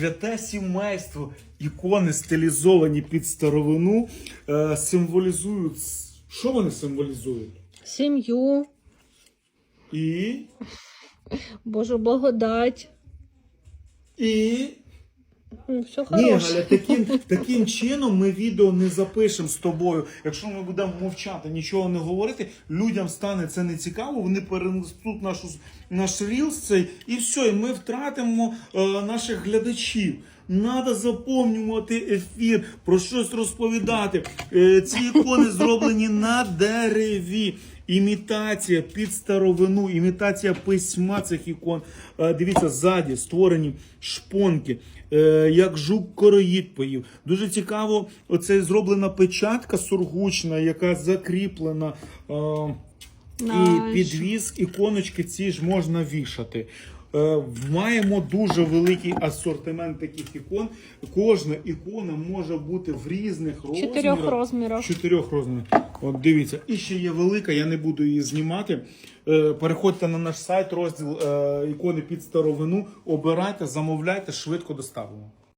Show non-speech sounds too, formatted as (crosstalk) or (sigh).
Святе сімейство, ікони стилізовані під старовину, е, символізують. Що вони символізують? Сім'ю, І. Божу благодать. І. Все Ні, але таким, (laughs) таким чином ми відео не запишемо з тобою. Якщо ми будемо мовчати, нічого не говорити, людям стане це не цікаво, вони перенесуть нашу, наш рілс цей, і все, і ми втратимо е, наших глядачів. Надо заповнювати ефір, про щось розповідати. Е, ці ікони зроблені на дереві. Імітація під старовину, імітація письма цих ікон. Е, дивіться, ззаді створені шпонки, е, як жук короїд поїв. Дуже цікаво, оце зроблена печатка сургучна, яка закріплена. І підвіз іконочки ці ж можна вішати. Е, Маємо дуже великий асортимент таких ікон. Кожна ікона може бути в різних розмірах. Чотирьох розмірах. Чотирьох розмірах. От дивіться. І ще є велика, я не буду її знімати. Е, Переходьте на наш сайт, розділ е, ікони під старовину. Обирайте, замовляйте, швидко доставимо.